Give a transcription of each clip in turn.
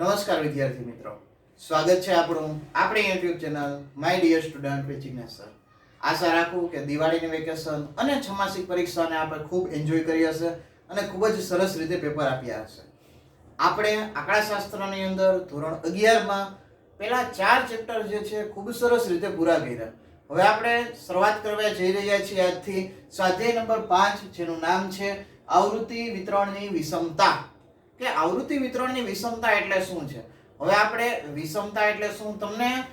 નમસ્કાર વિદ્યાર્થી મિત્રો. સ્વાગત છે આપણું આપણી YouTube channel my dear student વિચિગ્નેસ sir આશા રાખું કે દિવાળીની વેકેશન અને છમાસિક પરીક્ષાને આપણે ખૂબ એન્જોય કરી હશે અને ખૂબ જ સરસ રીતે પેપર આપ્યા હશે. આપણે આંકડાશાસ્ત્રની અંદર ધોરણ અગિયારમાં પહેલાં ચાર ચેપ્ટર જે છે ખૂબ સરસ રીતે પૂરા કર્યા. હવે આપણે શરૂઆત કરવા જઈ રહ્યા છીએ આજથી સ્વાધ્યાય નંબર પાંચ, જેનું નામ છે આવૃત્તિ વિતરણની વિષમતા. કે આવૃત્તિ વિતરણની વિષમતા એટલે શું છે? હવે આપણે વિષમતા એટલે શું? તમને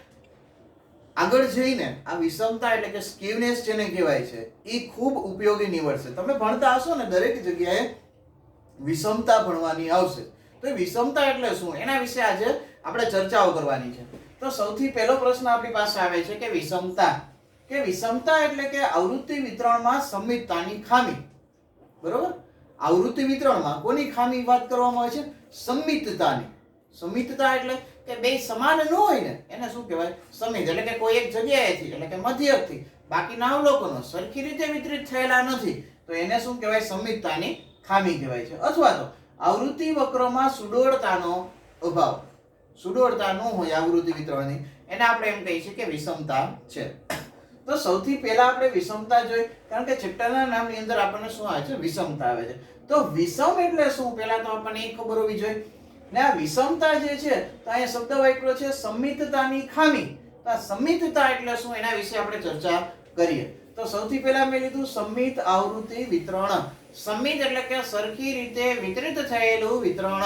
આગળ જઈને આ વિષમતા એટલે કે સ્કીવનેસ જેને કહેવાય છે, એ ખૂબ ઉપયોગી નીવડશે. તમે ભણતા હશો ને દરેક જગ્યાએ વિષમતા ભણવાની આવશે. તો વિષમતા એટલે શું? એના વિશે આજે આપણે ચર્ચાઓ કરવાની છે. તો સૌથી પહેલો પ્રશ્ન આપણી પાસે આવે છે કે વિષમતા. કે વિષમતા એટલે કે આવૃત્તિ વિતરણમાં સંમિતતાની ખામી. બરોબર? આવૃત્તિ વિતરણમાં કોની ખામી વાત કરવામાં આવે છે? સમિતતાની. સમિતતા એટલે કે બે સમાન ન હોય ને, એને શું કહેવાય? સમિત એટલે કે કોઈ એક જગ્યાએથી, એટલે કે મધ્યકથી બાકીના અવલોકનો સરખી રીતે વિતરિત થયેલા નથી. તો એને શું કહેવાય? સમિતતાની ખામી કહેવાય છે. અથવા તો આવૃત્તિ વક્રમાં સુડોળતાનો અભાવ. સુડોળતા ન હોય આવૃત્તિ વિતરણની. એને આપણે એમ કહીએ છીએ કે વિષમતા છે. તો સૌથી પહેલા આપણે વિષમતા જોઈ કારણ કે ચેપ્ટરના નામની અંદર આપણને શું આવે છે? વિષમતા આવે છે. તો વિષમ એટલે શું? પહેલા તો આપણને એ ખબર હોવી જોઈએ. ને આ વિષમતા જે છે, તો અહીંયા શબ્દ વાપર્યો છે સંમિતતાની ખામી. તો આ સંમિતતા એટલે શું? એના વિશે આપણે ચર્ચા કરીએ. તો સૌથી પહેલા મેં લીધું સંમિત આવૃત્તિ વિતરણ. સંમિત એટલે કે સરખી રીતે વિતરિત થયેલું વિતરણ.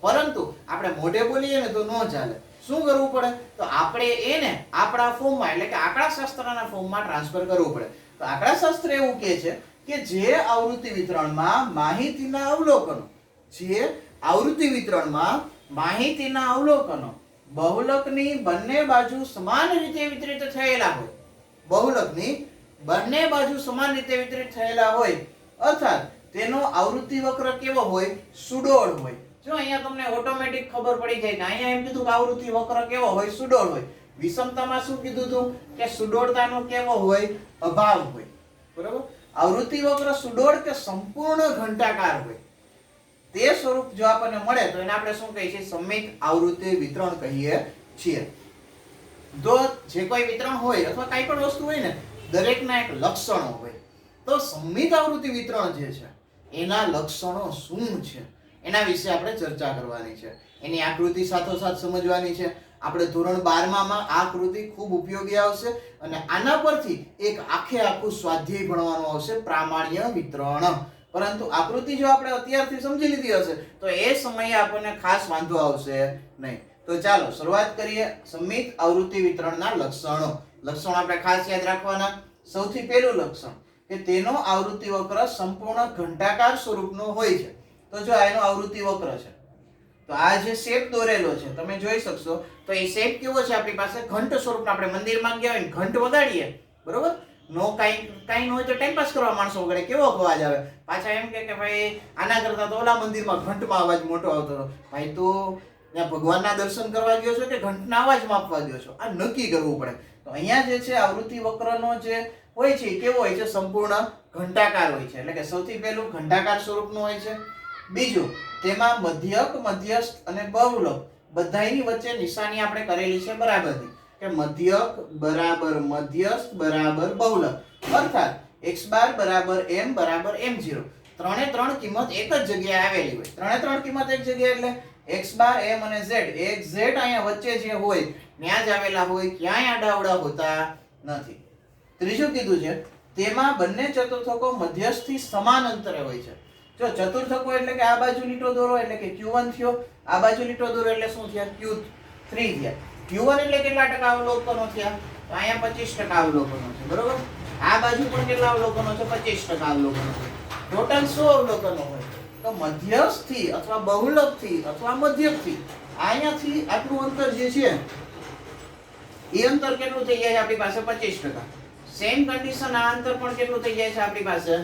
પરંતુ આપણે મોઢે બોલીએ ને તો ન ચાલે. શું કરવું પડે? તો આપણે એને આપણા ફોર્મમાં, એટલે કે આંકડાશાસ્ત્રના ફોર્મમાં ટ્રાન્સફર કરવું પડે. તો આંકડાશાસ્ત્ર એવું કહે છે કે જે આવૃત્તિ વિતરણમાં માહિતીના અવલોકનો, જે આવૃત્તિ વિતરણમાં માહિતીના અવલોકનો બહુલકની બંને બાજુ સમાન રીતે વિતરિત થયેલા હોય, બહુલકની બંને બાજુ સમાન રીતે વિતરિત થયેલા હોય, અર્થાત તેનો આવૃત્તિ વક્ર કેવો હોય? સુડોળ હોય. જો અહીંયા તમને ઓટોમેટિક ખબર પડી જાય કે અહીંયા એમ કીધું કે આવૃત્તિ વક્ર કેવો હોય, સુડોળ હોય. વિષમતામાં શું કીધું હતું કે સુડોળતાનો કેવો હોય? અભાવ હોય. બરાબર? આવૃત્તિ વક્ર સુડોળ કે સંપૂર્ણ ઘંટાકાર હોય. તે સ્વરૂપ જો આપણને મળે તો એને આપણે શું કહીએ છીએ? સમિત આવૃત્તિ વિતરણ કહીએ છીએ. જો જે કોઈ વિતરણ હોય અથવા કઈ પણ વસ્તુ હોય ને, દરેકના એક લક્ષણો હોય. તો સંમિત આવૃત્તિ વિતરણ જે છે, એના લક્ષણો શું છે? એના વિશે આપણે ચર્ચા કરવાની છે. એની આકૃતિ સાથોસાથ સમજવાની છે. આપણે ધોરણ બારમાં આ આકૃતિ ખૂબ ઉપયોગી આવશે અને આના પરથી એક આખે આખું સ્વાધ્યાય ભણવાનું આવશે પ્રામાણ્ય વિતરણ. પરંતુ આકૃતિ જો આપણે અત્યારથી સમજી લીધી હશે, તો એ સમયે આપણને ખાસ વાંધો આવશે નહીં. તો ચાલો, શરૂઆત કરીએ સંમિત આવૃત્તિ વિતરણના લક્ષણો. લક્ષણો આપણે ખાસ યાદ રાખવાના. સૌથી પહેલું લક્ષણ કે તેનો આવૃત્તિ વક્ર સંપૂર્ણ ઘંટાકાર સ્વરૂપનો હોય છે. તો જો એનો આવૃત્તિ વક્ર છે. તો આ જે શેપ દોરેલો છે, તમે જોઈ શકશો. તો એ શેપ કેવો છે આપણી પાસે? ઘંટ સ્વરૂપ આપણે મંદિરમાં ગયા હોય ઘંટ વગાડીએ, બરોબર? નો કાંઈ કાંઈ ન હોય તો ટાઈમ પાસ કરવા માણસો વગાડે. કેવો અવાજ આવે? પાછા એમ કે ભાઈ, આના કરતા તો ઓલા મંદિરમાં ઘંટમાં અવાજ મોટો આવતો હતો. ભાઈ, તું ત્યાં ભગવાનના દર્શન કરવા ગયો છો કે ઘંટના અવાજ માપવા ગયો છો? આ નક્કી કરવું પડે. તો અહીંયા જે છે, આવૃત્તિ વક્રનો જે હોય છે કેવો હોય છે? સંપૂર્ણ ઘંટાકાર હોય છે. એટલે કે સૌથી પહેલું ઘંટાકાર સ્વરૂપનું હોય છે. બીજું, તેમાં મધ્યક, મધ્યસ્થ અને બહુલક બધાયની વચ્ચે નિશાની આપણે કરેલી છે બરાબરની કે મધ્યક બરાબર મધ્યસ્થ બરાબર બહુલક. અર્થાત x બાર બરાબર m બરાબર m0 ત્રણે ત્રણ કિંમત એક જ જગ્યાએ આવેલી હોય. ત્રણે ત્રણ કિંમત એક જગ્યાએ એટલે x બાર m અને z એક z અહીંયા વચ્ચે જે હોય, ત્યાં જ આવેલા હોય, ક્યાંય આડાવડા હોતા નથી. ત્રીજું કીધું છે, તેમાં બંને ચતુર્થકો મધ્યસ્થથી સમાન અંતરે હોય છે. જો ચતુર્થકો એટલે કે આ બાજુ લીટો દોરો એટલે કે q1 થયો, આ બાજુ લીટો દોરો એટલે શું થયા? Q3 થયા. Q1 એટલે કેટલા ટકા અવલોકનો થયા? તો અહીંયા પચીસ ટકા અવલોકનો છે બરોબર? આ બાજુ પણ કેટલા અવલોકનો છે પચીસ ટકા અવલોકનો છે ટોટલ 100 અવલોકનો હોય? તો મધ્યસ્થથી અથવા બહુલકથી અથવા મધ્યકથી. અહીંયાથી આટલું અંતર જે છે, એ અંતર કેટલું થઈ જાય છે આપણી પાસે પચીસ ટકા. સેમ કન્ડિશન આ અંતર પણ કેટલું થઈ જાય છે આપણી પાસે?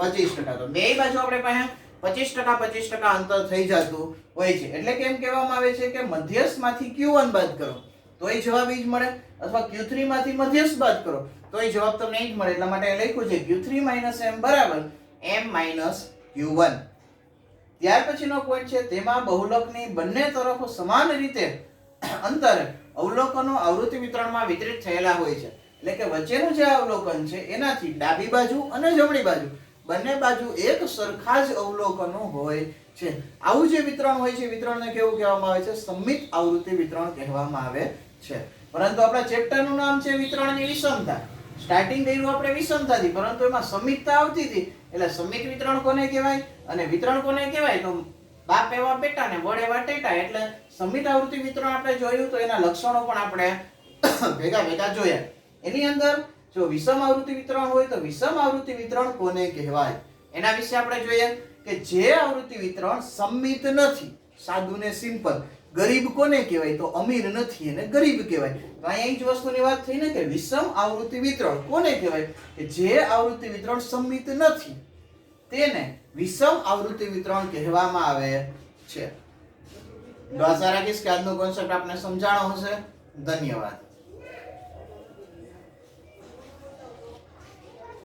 પચીસ ટકા. તો બે બાજુ આપણે પાસે પચીસ ટકા પચીસ ટકા અંતર થઈ જતું હોય છે. એટલે કેમ કહેવામાં આવે છે કે મધ્યસ્થમાંથી Q1 બાદ કરો. તો એ જવાબ એ જ મળે. અથવા Q3 માંથી મધ્યસ્થ બાદ કરો. તો એ જવાબ તમને એ જ મળે. એટલા માટે લખ્યું છે ક્યુ થ્રી માઇનસ એમ બરાબર એમ માઇનસ ક્યુ વન ત્યાર પછીનો પોઈન્ટ છે, તેમાં બહુલકની બંને તરફ સમાન રીતે અંતરે અવલોકનો આવૃત્તિ વિતરણમાં વિતરિત થયેલા હોય છે. એટલે કે વચ્ચેનું જે અવલોકન છે, એનાથી ડાબી બાજુ અને જમણી બાજુ બંને બાજુ એક સરખા જ અવલોકનો હોય છે. આવું જે વિતરણ હોય છે વિતરણને કેવું કહેવામાં આવે છે? સંમિત આવૃત્તિ વિતરણ કહેવામાં આવે છે. પરંતુ આપણા ચેપ્ટરનું નામ છે વિતરણની વિષમતા. સ્ટાર્ટિંગ કર્યું આપણે વિષમતાથી, પરંતુ એમાં સમિતતા આવતી હતી. એટલે સમિત વિતરણ કોને કહેવાય? અને વિતરણ કોને કહેવાય? તો બાપ એવા બેટા ને વડ એવા ટેટા. એટલે સમિત આવૃત્તિ વિતરણ આપણે જોયું તો એના લક્ષણો પણ આપણે ભેગા ભેગા જોયા. એની અંદર જો વિષમ આવૃત્તિ વિતરણ હોય તો વિષમ આવૃત્તિ વિતરણ કોને કહેવાય? એના વિશે આપણે જોઈએ કે જે આવૃત્તિ વિતરણ સંમિત નથી સાદું ને સિમ્પલ, ગરીબ કોને કહેવાય? તો અમીર નથી એને ગરીબ કહેવાય. તો અહીંયા જ વસ્તુની વાત થઈ ને કે વિષમ આવૃત્તિ વિતરણ કોને કહેવાય? કે જે આવૃત્તિ વિતરણ સંમિત નથી, તેને વિષમ આવૃત્તિ વિતરણ કહેવામાં આવે છે. તો આશા રાખીશ કે આજનો કોન્સેપ્ટ આપને સમજાણો હશે. ધન્યવાદ.